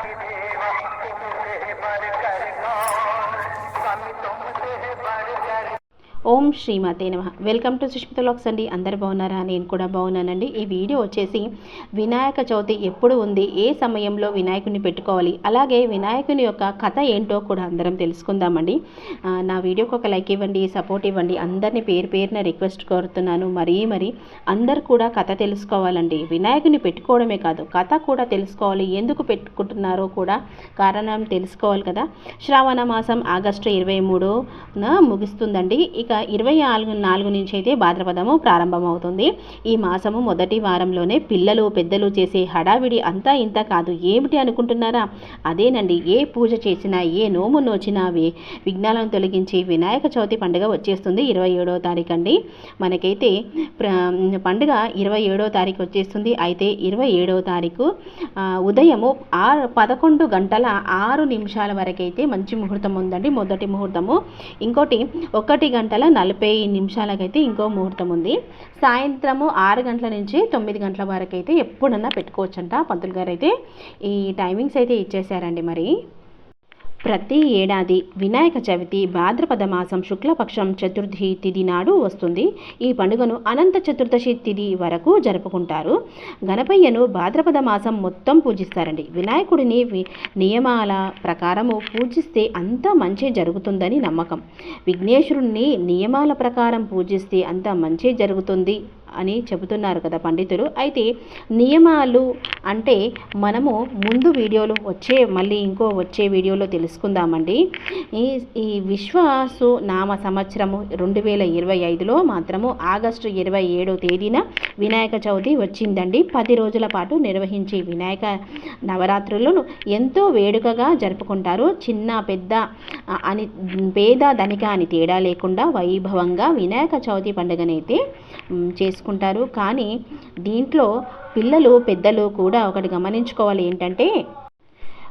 देवा तुम्हें मर कर गौ ఓం శ్రీమాతే నమ. వెల్కమ్ టు సుష్మిత లాక్స్ అండి. అందరు బాగున్నారా? నేను కూడా బాగున్నానండి. ఈ వీడియో వచ్చేసి వినాయక చవితి ఎప్పుడు ఉంది? ఏ సమయంలో వినాయకుడిని పెట్టుకోవాలి? అలాగే వినాయకుని యొక్క కథ ఏంటో కూడా అందరం తెలుసుకుందామండి. నా వీడియోకి ఒక లైక్ ఇవ్వండి సపోర్ట్ ఇవ్వండి. అందరినీ పేరు పేరున రిక్వెస్ట్ కోరుతున్నాను. మరీ మరి అందరు కూడా కథ తెలుసుకోవాలండి. వినాయకుని పెట్టుకోవడమే కాదు కథ కూడా తెలుసుకోవాలి. ఎందుకు పెట్టుకుంటున్నారో కూడా కారణం తెలుసుకోవాలి కదా. శ్రావణ మాసం ఆగస్టు ఇరవై మూడున ముగుస్తుందండి. ఇక ఇరవై నాలుగు నాలుగు నుంచి అయితే భాద్రపదము ప్రారంభమవుతుంది. ఈ మాసము మొదటి వారంలోనే పిల్లలు పెద్దలు చేసే హడావిడి అంతా ఇంత కాదు. ఏమిటి అనుకుంటున్నారా? అదేనండి ఏ పూజ చేసినా ఏ నోము నోచినా విఘ్నాలను తొలగించి వినాయక చవితి పండుగ వచ్చేస్తుంది ఇరవై ఏడవ తారీఖు అండి మనకైతే ప్ర- పండుగ ఇరవై ఏడవ తారీఖు వచ్చేస్తుంది. అయితే ఇరవై ఏడవ తారీఖు ఉదయము ఆరు పదకొండు గంటల ఆరు నిమిషాల వరకైతే మంచి ముహూర్తం ఉందండి. మొదటి ముహూర్తము. ఇంకోటి ఒకటి గంటల నలభై నిమిషాలకైతే ఇంకో ముహూర్తం ఉంది. సాయంత్రము ఆరు గంటల నుంచి తొమ్మిది గంటల వరకు అయితే ఎప్పుడన్నా పెట్టుకోవచ్చంట పంతులు గారు అయితే ఈ టైమింగ్స్ అయితే ఇచ్చేసారండి మరి. ప్రతి ఏడాది వినాయక చవితి భాద్రపద మాసం శుక్లపక్షం చతుర్థి తిథి నాడు వస్తుంది. ఈ పండుగను అనంత చతుర్దశి తిథి వరకు జరుపుకుంటారు. గణపయ్యను భాద్రపద మాసం మొత్తం పూజిస్తారండి. వినాయకుడిని వి- నియమాల ప్రకారము పూజిస్తే అంత మంచి జరుగుతుందని నమ్మకం. విఘ్నేశ్వరుణ్ణి నియమాల ప్రకారం పూజిస్తే అంత మంచి జరుగుతుంది అని చెబుతున్నారు కదా పండితులు. అయితే నియమాలు అంటే మనము ముందు వీడియోలో వచ్చే మళ్ళీ ఇంకో వచ్చే వీడియోలో తెలుసుకుందామండి. ఈ ఈ విశ్వాసు నామ సంవత్సరము రెండు వేల ఇరవై ఐదులో మాత్రము ఆగస్టు ఇరవై ఏడో తేదీన వినాయక చవితి వచ్చిందండి. పది రోజుల పాటు నిర్వహించే వినాయక నవరాత్రులను ఎంతో వేడుకగా జరుపుకుంటారు. చిన్న పెద్ద అని పేద ధనిక అని తేడా లేకుండా వైభవంగా వినాయక చవితి పండుగనైతే మ్, తీసుకుంటారు కానీ దీంట్లో పిల్లలు పెద్దలు కూడా ఒకటి గమనించుకోవాలి ఏంటంటే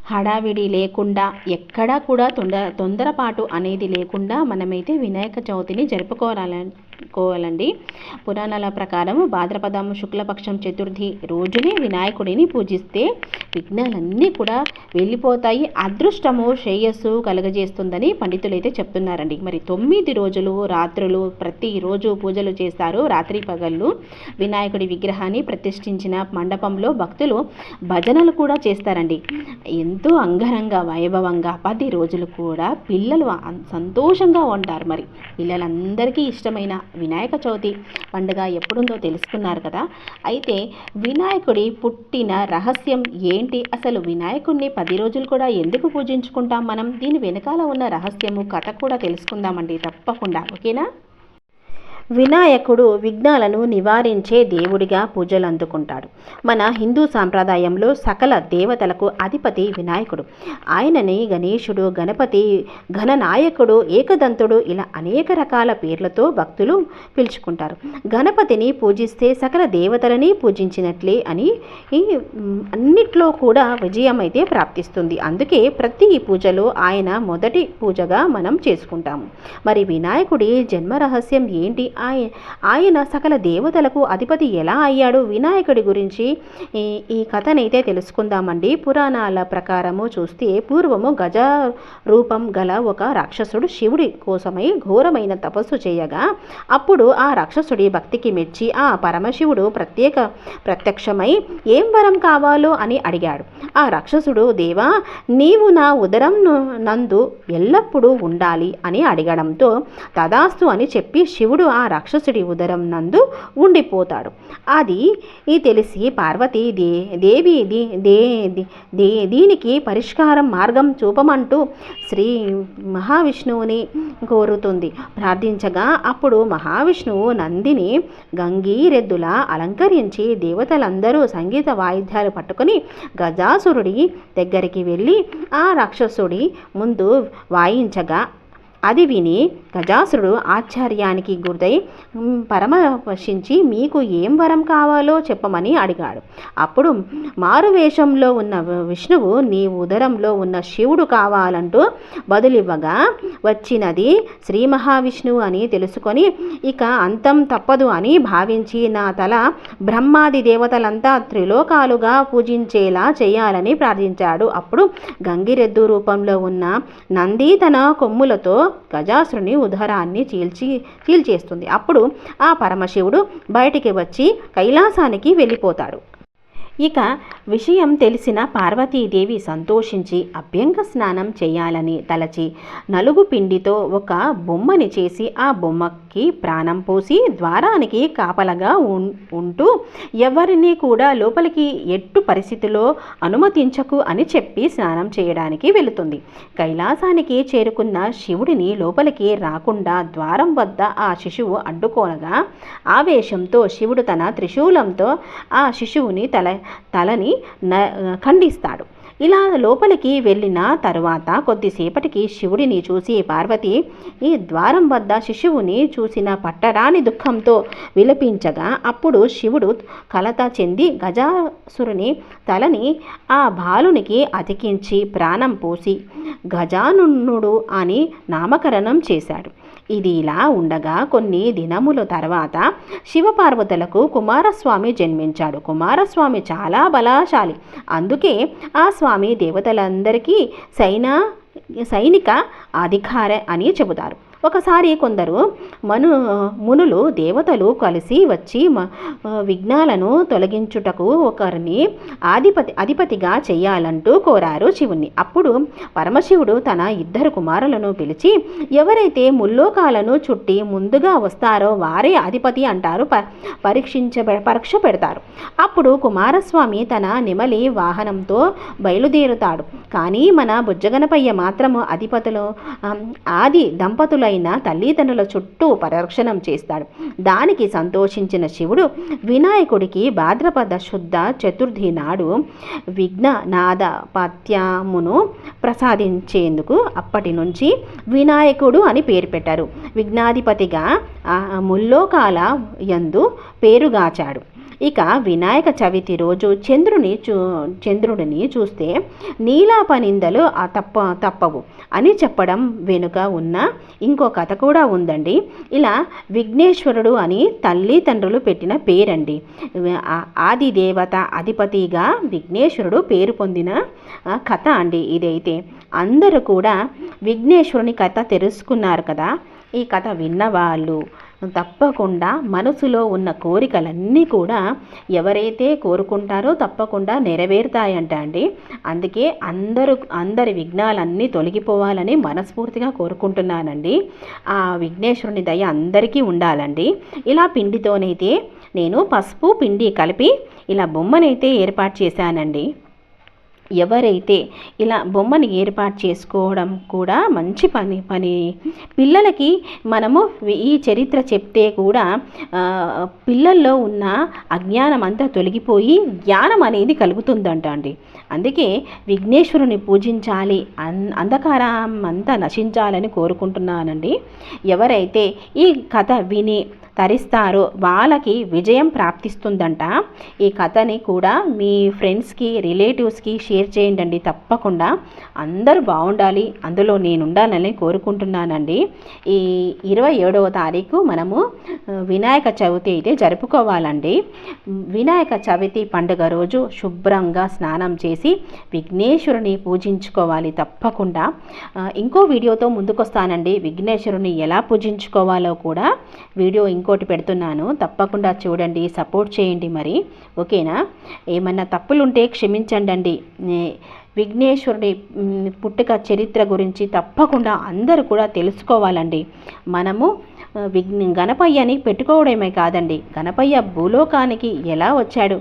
హడావిడి లేకుండా ఎక్కడా కూడా తొందర తొందరపాటు అనేది లేకుండా మనమైతే వినాయక చవితిని చేసుకోవాలండి పురాణాల ప్రకారం భాద్రపదం శుక్లపక్షం చతుర్థి రోజునే వినాయకుడిని పూజిస్తే విఘ్నాలన్నీ కూడా వెళ్ళిపోతాయి. అదృష్టము శ్రేయస్సు కలుగజేస్తుందని పండితులు అయితే చెప్తున్నారండి. మరి తొమ్మిది రోజులు రాత్రులు ప్రతిరోజు పూజలు చేస్తారు. రాత్రి పగళ్ళు వినాయకుడి విగ్రహాన్ని ప్రతిష్ఠించిన మండపంలో భక్తులు భజనలు కూడా చేస్తారండి. ఎంతో అంగరంగ వైభవంగా పది రోజులు కూడా పిల్లలు సంతోషంగా ఉంటారు మరి. పిల్లలందరికీ ఇష్టమైన వినాయక చవితి పండుగ ఎప్పుడుందో తెలుసుకున్నారు కదా. అయితే వినాయకుడి పుట్టిన రహస్యం ఏంటి? అసలు వినాయకుడిని పది రోజులు కూడా ఎందుకు పూజించుకుంటాం మనం? దీని వెనకాల ఉన్న రహస్యము కథ కూడా తెలుసుకుందామండి తప్పకుండా. ఓకేనా? వినాయకుడు విఘ్నాలను నివారించే దేవుడిగా పూజలు అందుకుంటాడు మన హిందూ సాంప్రదాయంలో సకల దేవతలకు అధిపతి వినాయకుడు. ఆయనని గణేశుడు గణపతి ఘననాయకుడు ఏకదంతుడు ఇలా అనేక రకాల పేర్లతో భక్తులు పిలుచుకుంటారు. గణపతిని పూజిస్తే సకల దేవతలని పూజించినట్లే అని ఈ అన్నిట్లో కూడా విజయం అయితే ప్రాప్తిస్తుంది. అందుకే ప్రతి పూజలో ఆయన మొదటి పూజగా మనం చేసుకుంటాము. మరి వినాయకుడి జన్మ రహస్యం ఏంటి ఆయన. ఆయన సకల దేవతలకు అధిపతి ఎలా అయ్యాడు? వినాయకుడి గురించి ఈ కథనైతే తెలుసుకుందామండి. పురాణాల ప్రకారము చూస్తే పూర్వము గజ రూపం గల ఒక రాక్షసుడు శివుడి కోసమై ఘోరమైన తపస్సు చేయగా అప్పుడు ఆ రాక్షసుడి భక్తికి మెచ్చి ఆ పరమశివుడు ప్రత్యేక ప్రత్యక్షమై ఏం వరం కావాలో అని అడిగాడు. ఆ రాక్షసుడు దేవా నీవు నా ఉదరం నందు ఎల్లప్పుడూ ఉండాలి అని అడగడంతో తదాస్తు అని చెప్పి శివుడు ఆ ఆ రాక్షసుడి ఉదరం నందు ఉండిపోతాడు. అది ఈ తెలిసి పార్వతి దే దేవి దే దే దీనికి పరిష్కారం మార్గం చూపమంటూ శ్రీ మహావిష్ణువుని కోరుతుంది. ప్రార్థించగా అప్పుడు మహావిష్ణువు నందిని గంగీరెద్దుల అలంకరించి దేవతలందరూ సంగీత వాయిద్యాలు పట్టుకొని గజాసురుడి దగ్గరికి వెళ్ళి ఆ రాక్షసుడి ముందు వాయించగా అది విని గజాసురుడు ఆశ్చర్యానికి గురై పరమవశించి మీకు ఏం వరం కావాలో చెప్పమని అడిగాడు. అప్పుడు మారువేషంలో ఉన్న విష్ణువు నీ ఉదరంలో ఉన్న శివుడు కావాలంటూ బదులివ్వగా వచ్చినది శ్రీ మహావిష్ణువు అని తెలుసుకొని ఇక అంతం తప్పదు అని భావించి నా తల బ్రహ్మాది దేవతలంతా త్రిలోకాలుగా పూజించేలా చేయాలని ప్రార్థించాడు. అప్పుడు గంగిరెద్దు రూపంలో ఉన్న నంది తన కొమ్ములతో గజాసురుని ఉదరాన్ని చీల్చి చీల్చేస్తుంది. అప్పుడు ఆ పరమశివుడు బయటికి వచ్చి కైలాసానికి వెళ్ళిపోతాడు. ఇక విషయం తెలిసిన పార్వతీదేవి సంతోషించి అభ్యంగ స్నానం చేయాలని తలచి నలుగు పిండితో ఒక బొమ్మని చేసి ఆ బొమ్మకి ప్రాణం పోసి ద్వారానికి కాపలగా ఉంటూ ఎవరిని కూడా లోపలికి ఎట్టు పరిస్థితిలో అనుమతించకు అని చెప్పి స్నానం చేయడానికి వెళుతుంది. కైలాసానికి చేరుకున్న శివుడిని లోపలికి రాకుండా ద్వారం వద్ద ఆ శిశువు అడ్డుకోనగా ఆవేశంతో శివుడు తన త్రిశూలంతో ఆ శిశువుని తల తలని న ఖండిస్తాడు. ఇలా లోపలికి వెళ్ళిన తరువాత కొద్దిసేపటికి శివుడిని చూసి పార్వతి ఈ ద్వారం వద్ద శిశువుని చూసిన పట్టరాని దుఃఖంతో విలపించగా అప్పుడు శివుడు కలత చెంది గజాసురుని తలని ఆ బాలునికి అతికించి ప్రాణం పోసి గజానునుడు అని నామకరణం చేశాడు. ఇది ఇలా ఉండగా కొన్ని దినముల తర్వాత శివపార్వతులకు కుమారస్వామి జన్మించాడు. కుమారస్వామి చాలా బలశాలి. అందుకే ఆ స్వామి ఆమె దేవతలందరికీ సైనా సైనిక అధికార అని చెబుతారు. ఒకసారి కొందరు మను మునులు దేవతలు కలిసి వచ్చి విఘ్నాలను తొలగించుటకు ఒకరిని ఆధిపతి అధిపతిగా చేయాలంటూ కోరారు శివుణ్ణి. అప్పుడు పరమశివుడు తన ఇద్దరు కుమారులను పిలిచి ఎవరైతే ముల్లోకాలను చుట్టి ముందుగా వస్తారో వారే అధిపతి అంటారు ప పరీక్షించ పరీక్ష పెడతారు. అప్పుడు కుమారస్వామి తన నిమలి వాహనంతో బయలుదేరుతాడు. కానీ మన బుజ్జగనపయ్య మాత్రము అధిపతులు ఆది దంపతులైన తల్లిదండ్రుల చుట్టూ పరిరక్షణం చేస్తాడు. దానికి సంతోషించిన శివుడు వినాయకుడికి భాద్రపద శుద్ధ చతుర్థి నాడు విఘ్న నాద పత్యమును ప్రసాదించేందుకు అప్పటి నుంచి వినాయకుడు అని పేరు పెట్టారు. విఘ్నాధిపతిగా ముల్లోకాల యందు పేరుగాచాడు. ఇక వినాయక చవితి రోజు చంద్రుని చూ చంద్రుడిని చూస్తే నీలాపనిందలు ఆ తప్ప తప్పవు అని చెప్పడం వెనుక ఉన్న ఇంకో కథ కూడా ఉందండి. ఇలా విఘ్నేశ్వరుడు అని తల్లి తండ్రులు పెట్టిన పేరండి. ఆది దేవత అధిపతిగా విఘ్నేశ్వరుడు పేరు పొందిన కథ అండి ఇదైతే. అందరూ కూడా విఘ్నేశ్వరుని కథ తెలుసుకున్నారు కదా. ఈ కథ విన్నవాళ్ళు తప్పకుండా మనసులో ఉన్న కోరికలన్నీ కూడా ఎవరైతే కోరుకుంటారో తప్పకుండా నెరవేరుతాయంట అండి. అందుకే అందరూ అందరి విఘ్నాలన్నీ తొలగిపోవాలని మనస్ఫూర్తిగా కోరుకుంటున్నానండి. ఆ విఘ్నేశ్వరుని దయ అందరికీ ఉండాలండి. ఇలా పిండితోనైతే నేను పసుపు పిండి కలిపి ఇలా బొమ్మనైతే ఏర్పాటు చేశానండి. ఎవరైతే ఇలా బొమ్మని ఏర్పాటు చేసుకోవడం కూడా మంచి పని పని. పిల్లలకి మనము ఈ చరిత్ర చెప్తే కూడా పిల్లల్లో ఉన్న అజ్ఞానం అంతా తొలగిపోయి జ్ఞానం అనేది కలుగుతుందంట అండి అందుకే విఘ్నేశ్వరుని పూజించాలి. అన్ అంధకారం అంతా నశించాలని కోరుకుంటున్నానండి. ఎవరైతే ఈ కథ విని తరిస్తారో వాళ్ళకి విజయం ప్రాప్తిస్తుందంట. ఈ కథని కూడా మీ ఫ్రెండ్స్కి రిలేటివ్స్కి షేర్ చేయండి తప్పకుండా. అందరూ బాగుండాలి. అందులో నేను ఉండాలని కోరుకుంటున్నానండి. ఈ ఇరవై ఏడవ తారీఖు మనము వినాయక చవితి అయితే జరుపుకోవాలండి. వినాయక చవితి పండుగ రోజు శుభ్రంగా స్నానం చేసి విఘ్నేశ్వరుని పూజించుకోవాలి తప్పకుండా. ఇంకో వీడియోతో ముందుకొస్తానండి. విఘ్నేశ్వరుని ఎలా పూజించుకోవాలో కూడా వీడియో ఇంకోటి పెడుతున్నాను. తప్పకుండా చూడండి సపోర్ట్ చేయండి మరి. ఓకేనా? ఏమన్నా తప్పులుంటే క్షమించండి అండి విఘ్నేశ్వరుడి పుట్టుక చరిత్ర గురించి తప్పకుండా అందరూ కూడా తెలుసుకోవాలండి. మనము విఘ్ని గణపయ్యని పెట్టుకోవడమే కాదండి. గణపయ్య భూలోకానికి ఎలా వచ్చాడు?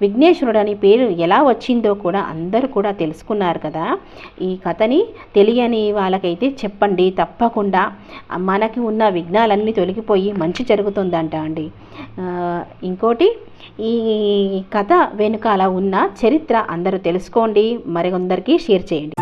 విఘ్నేశ్వరుడు అని పేరు ఎలా వచ్చిందో కూడా అందరూ కూడా తెలుసుకున్నారు కదా. ఈ కథని తెలియని వాళ్ళకైతే చెప్పండి. తప్పకుండా మనకి ఉన్న విఘ్నాలన్నీ తొలగిపోయి మంచి జరుగుతుందంట అండి. ఇంకోటి ఈ కథ వెనుకాల ఉన్న చరిత్ర అందరూ తెలుసుకోండి. మరికొందరికి షేర్ చేయండి.